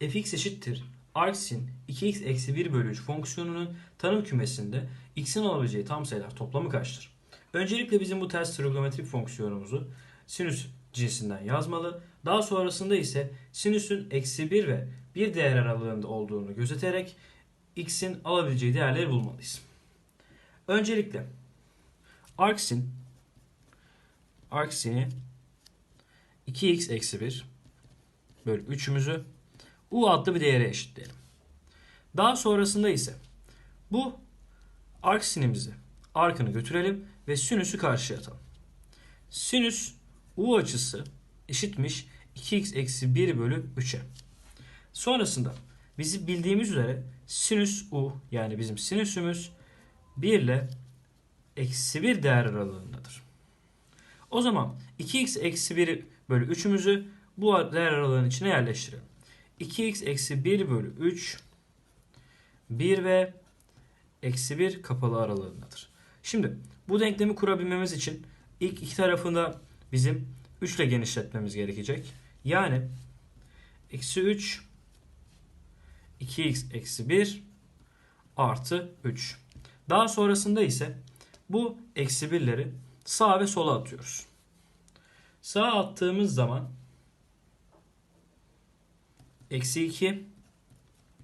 fx eşittir arcsin 2x eksi 1 bölü 3 fonksiyonunun tanım kümesinde x'in alabileceği tam sayılar toplamı kaçtır? Öncelikle bizim bu ters trigonometrik fonksiyonumuzu sinüs cinsinden yazmalı. Daha sonrasında ise sinüsün eksi 1 ve 1 değer aralığında olduğunu gözeterek x'in alabileceği değerleri bulmalıyız. Öncelikle arcsin arcsini 2x eksi 1 bölü 3'ümüzü u adlı bir değere eşitleyelim. Daha sonrasında ise bu arc sinimizi arkını götürelim ve sinüsü karşıya atalım. Sinüs u açısı eşitmiş 2x eksi 1 bölü 3'e. Sonrasında bizi bildiğimiz üzere sinüs u yani bizim sinüsümüz 1 ile eksi 1 değer aralığındadır. O zaman 2x eksi 1 bölü 3'ümüzü bu değer aralığının içine yerleştirelim. 2x eksi 1 bölü 3 1 ve eksi 1 kapalı aralığındadır. Şimdi bu denklemi kurabilmemiz için ilk iki tarafında bizim 3 ile genişletmemiz gerekecek. Yani eksi 3 2x eksi 1 artı 3. Daha sonrasında ise bu eksi 1'leri sağa ve sola atıyoruz. Sağa attığımız zaman eksi 2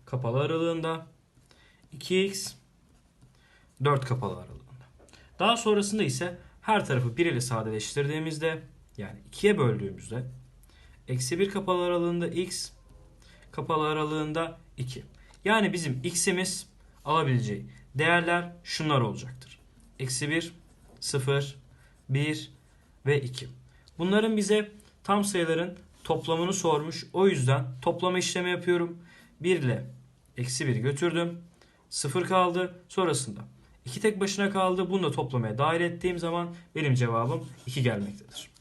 kapalı aralığında 2x 4 kapalı aralığında. Daha sonrasında ise her tarafı 1 ile sadeleştirdiğimizde yani 2'ye böldüğümüzde eksi 1 kapalı aralığında x kapalı aralığında 2. Yani bizim x'imiz alabileceği değerler şunlar olacaktır. Eksi 1, 0, 1 ve 2. Bunların bize tam sayıların toplamını sormuş. O yüzden toplama işlemi yapıyorum. 1 ile eksi 1 götürdüm. 0 kaldı. Sonrasında 2 tek başına kaldı. Bunu da toplamaya dahil ettiğim zaman benim cevabım 2 gelmektedir.